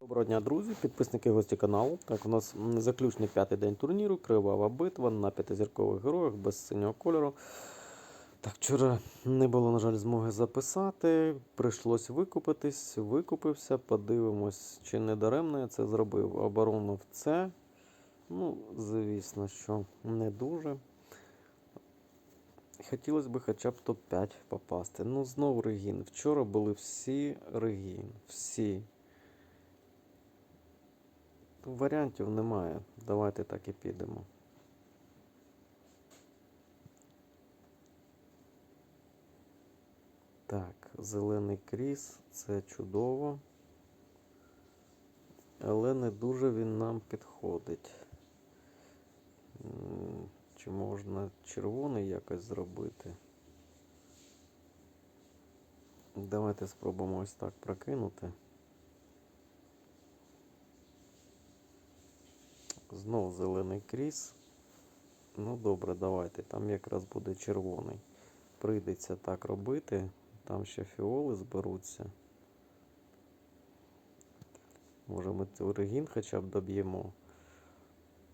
Доброго дня, друзі, підписники гості каналу. Так, у нас заключний п'ятий день турніру, кривава битва на п'ятизіркових героях без синього кольору. Так, вчора не було, на жаль, змоги записати. Прийшлось викупитись, викупився. Подивимось, чи не даремно я це зробив. Оборону в це. Ну, звісно, що не дуже. Хотілося б хоча б топ-5 попасти. Ну, знову Регін. Вчора були всі Регін. Всі. Варіантів немає. Давайте так і підемо. Так, зелений кріс, це чудово. Але не дуже він нам підходить. Чи можна червоний якось зробити? Давайте спробуємо ось так прокинути. Знов зелений кріс. Ну добре, давайте. Там якраз буде червоний. Прийдеться так робити. Там ще фіоли зберуться. Може ми цей регін хоча б доб'ємо.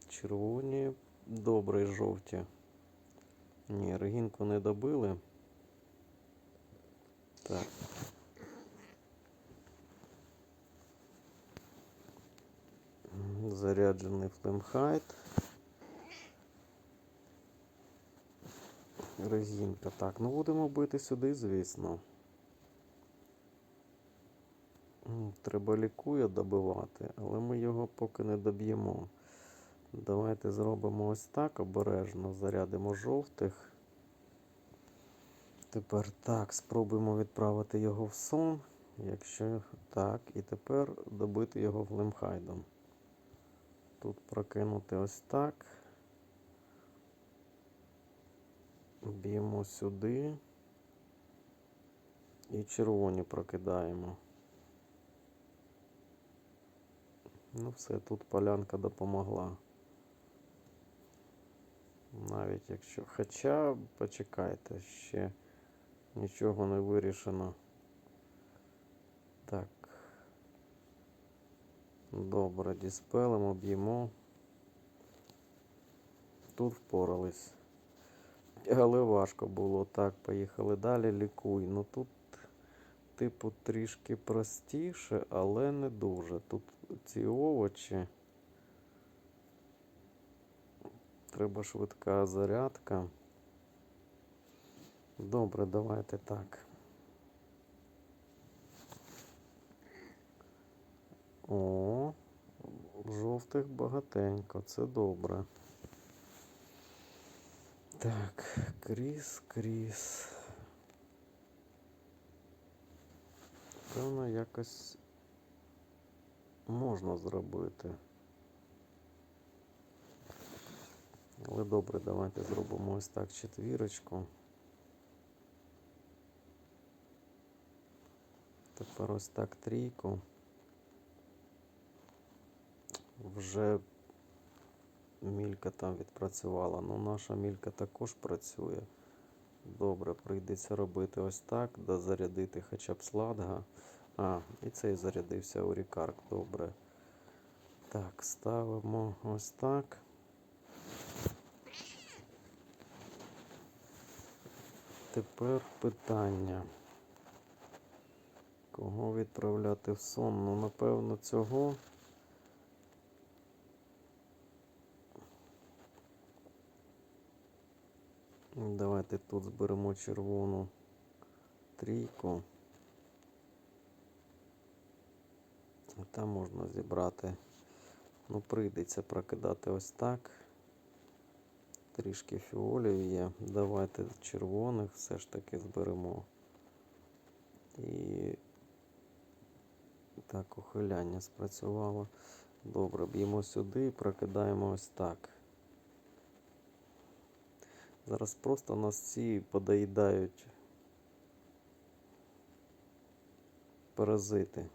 Червоні. Добре, жовті. Ні, регінку не добили. Так. Заряджений флемхайт. Резинка. Так, ну будемо бити сюди, звісно. Треба лікуя добивати, але ми його поки не доб'ємо. Давайте зробимо ось так обережно. Зарядимо жовтих. Тепер так, спробуємо відправити його в сон. Якщо так, і тепер добити його флемхайдом. Тут прокинути ось так. Б'ємо сюди. І червоні прокидаємо. Ну все, тут полянка допомогла. Навіть якщо. Хоча, почекайте, ще нічого не вирішено. Так. Добре, діспелимо, б'ємо. Тут впорались. Але важко було. Так, поїхали далі, лікуй. Ну тут, типу, трішки простіше, але не дуже. Тут ці овочі. Треба швидка зарядка. Добре, давайте так. О, жовтих багатенько, це добре. Так, кріс, кріс. Певно, якось можна зробити. Але добре, давайте зробимо ось так четвірочку. Тепер ось так трійку. Вже мілька там відпрацювала. Ну, наша мілька також працює. Добре, прийдеться робити ось так, дозарядити хоча б сладга. А, і цей зарядився у рікарк. Добре. Так, ставимо ось так. Тепер питання. Кого відправляти в сон? Ну, напевно, цього. Давайте тут зберемо червону трійку. Там можна зібрати. Ну, прийдеться прокидати ось так. Трішки фіолів є. Давайте червоних все ж таки зберемо. І так, ухиляння спрацювало. Добре, б'ємо сюди і прокидаємо ось так. Зараз просто нас ці подоїдають паразити.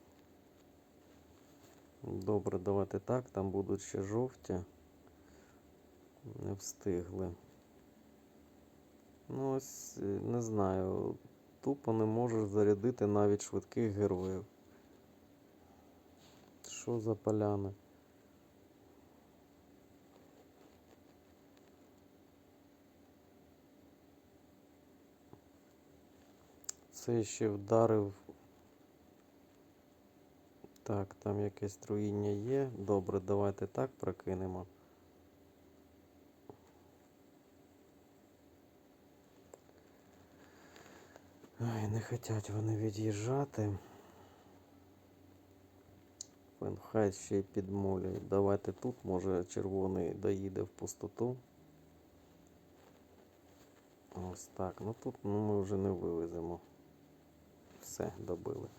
Добре, давайте так, там будуть ще жовті. Не встигли. Ну ось, е, не знаю, тупо не можеш зарядити навіть швидких героїв. Що за поляни? Це ще вдарив. Так, там якесь труїння є. Добре, давайте так прокинемо. Ай, не хотять вони від'їжджати. Фенхайт ще й підмолює. Давайте тут, може, червоний доїде в пустоту. Ось так. Ну тут ну, ми вже не вивеземо. Все, добили.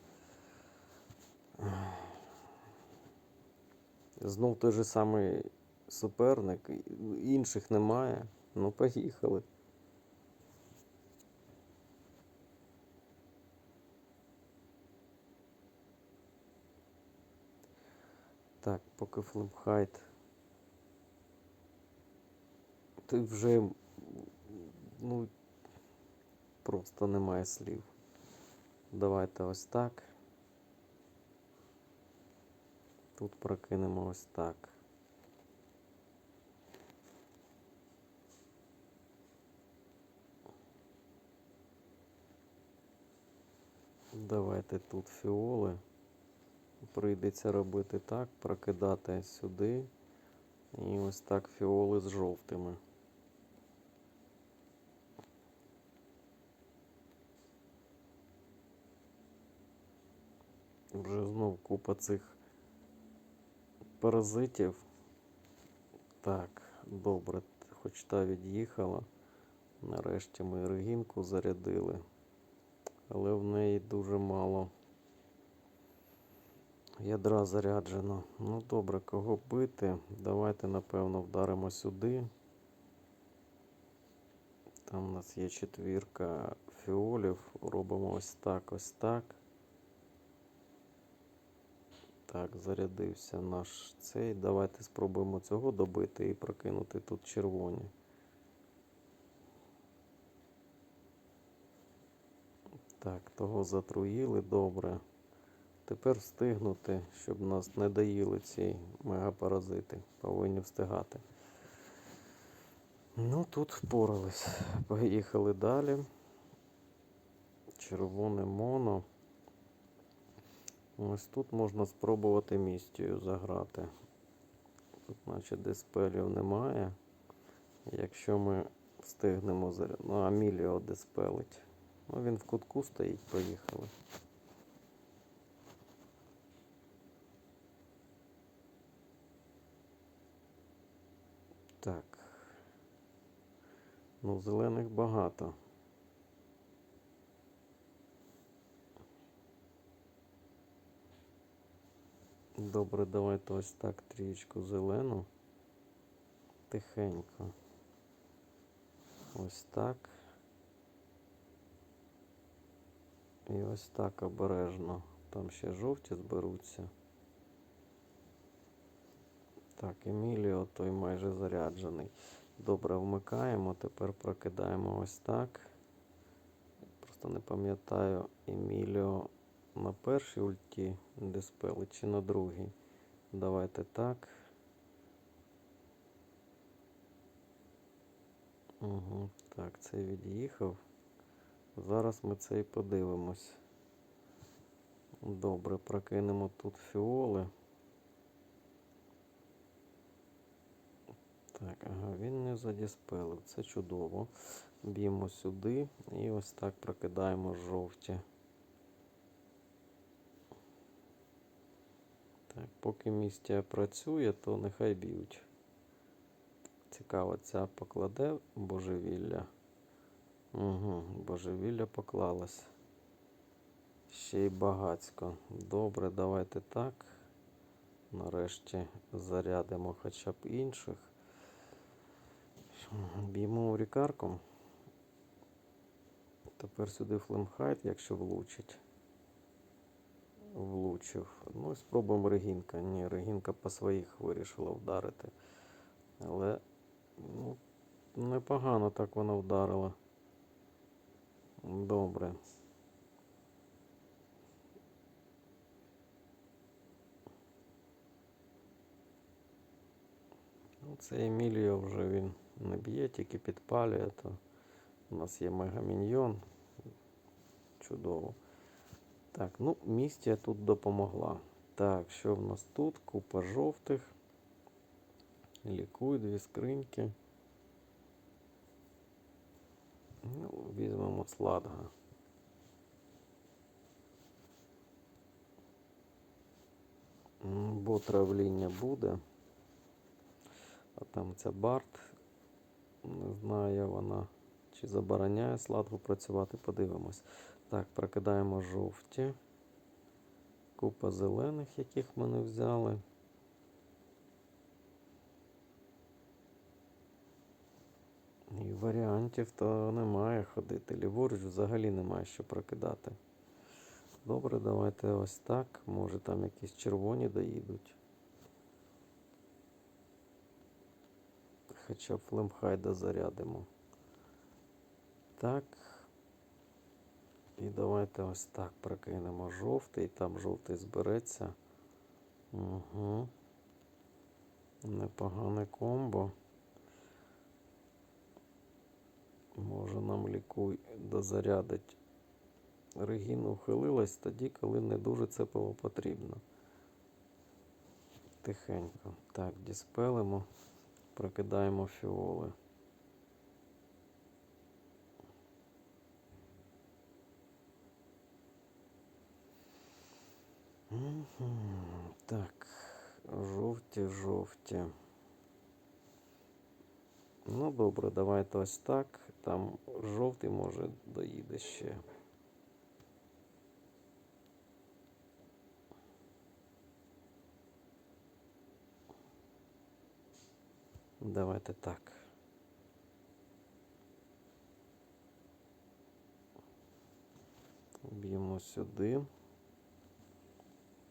Знов той же самий суперник. Інших немає. Ну, поїхали. Так, поки флипхайт. Ти вже. Ну. Просто немає слів. Давайте ось так. Тут прокинемо ось так. Давайте тут фіоли. Прийдеться робити так, прокидати сюди. І ось так фіоли з жовтими. Вже знов купа цих паразитів. Так, добре, хоч та від'їхала. Нарешті ми регінку зарядили. Але в неї дуже мало ядра заряджено. Ну добре, кого бити? Давайте, напевно, вдаримо сюди. Там у нас є четвірка фіолів. Робимо ось так, ось так. Так, зарядився наш цей. Давайте спробуємо цього добити і прокинути тут червоні. Так, того затруїли, добре. Тепер встигнути, щоб нас не доїли ці мегапаразити. Повинні встигати. Ну, тут впорались. Поїхали далі. Червоне моно. Ось тут можна спробувати містію заграти. Тут, наче диспелів немає. Якщо ми встигнемо заряд... Ну, Аміліо диспелить. Ну, він в кутку стоїть, поїхали. Так. Ну, зелених багато. Добре, давайте ось так трієчку зелену. Тихенько. Ось так. І ось так обережно. Там ще жовті зберуться. Так, Еміліо той майже заряджений. Добре, вмикаємо, тепер прокидаємо ось так. Просто не пам'ятаю Еміліо на першій ульті диспели чи на другій. Давайте так. Угу, так, цей від'їхав. Зараз ми це і подивимось. Добре, прокинемо тут фіоли. Так, ага, він не задіспелив. Це чудово. Б'ємо сюди і ось так прокидаємо жовті. Так, поки містія працює, то нехай б'ють. Цікаво, ця покладе божевілля. Угу, божевілля поклалось. Ще й багацько. Добре, давайте так. Нарешті зарядимо хоча б інших. Б'ємо урікарком. Тепер сюди флемхайт, якщо влучить влучив. Ну і спробуємо регінка. Ні, регінка по своїх вирішила вдарити. Але ну, непогано так вона вдарила. Добре. Ну, Це Емілія вже він не б'є, тільки підпалює. То У нас є мегаміньйон. Чудово. Так, ну, містія тут допомогла. Так, що в нас тут? Купа жовтих. Лікуй, дві скриньки. Ну, візьмемо сладга. Бо травління буде. А там ця Барт. Не знаю, вона чи забороняє сладгу працювати, подивимось. Так, прокидаємо жовті. Купа зелених, яких ми не взяли. І варіантів то немає ходити. Ліворуч взагалі немає що прокидати. Добре, давайте ось так. Може там якісь червоні доїдуть. Хоча флемхайда зарядимо. Так. І давайте ось так прокинемо жовтий. Там жовтий збереться. Угу. Непогане комбо. Може нам лікуй дозарядить. Регіна ухилилась тоді, коли не дуже це було потрібно. Тихенько. Так, діспелимо, прокидаємо фіоли. Так, жовті, жовті. Ну, добре, давайте ось так. Там жовтий може доїде ще. Давайте так. Б'ємо сюди.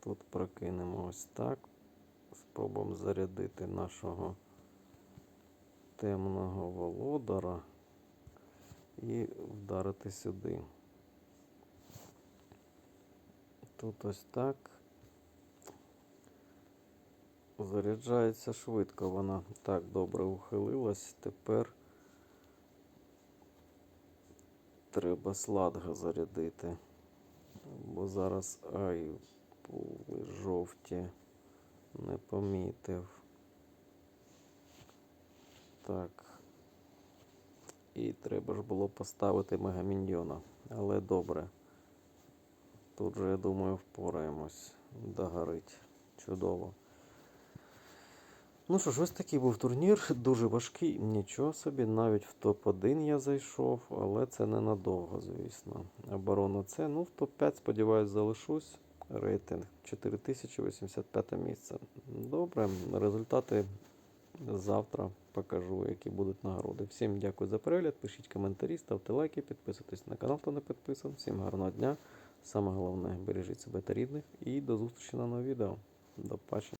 Тут прокинемо ось так. Спробуємо зарядити нашого темного володара і вдарити сюди. Тут ось так. Заряджається швидко, вона так добре ухилилась. Тепер треба сладга зарядити. Бо зараз ай, жовті, не помітив. Так. І треба ж було поставити мегаміньйона. Але добре. Тут же, я думаю, впораємось. Догорить. Чудово. Ну що ж, ось такий був турнір. Дуже важкий. Нічого собі. Навіть в топ-1 я зайшов, але це ненадовго, звісно. Оборона це. Ну, в топ-5, сподіваюсь, залишусь. Рейтинг 4085 місце. Добре, результати завтра покажу, які будуть нагороди. Всім дякую за перегляд. Пишіть коментарі, ставте лайки, підписуйтесь на канал, хто не підписаний. Всім гарного дня. Саме головне, бережіть себе та рідних. І до зустрічі на новому відео. До побачення.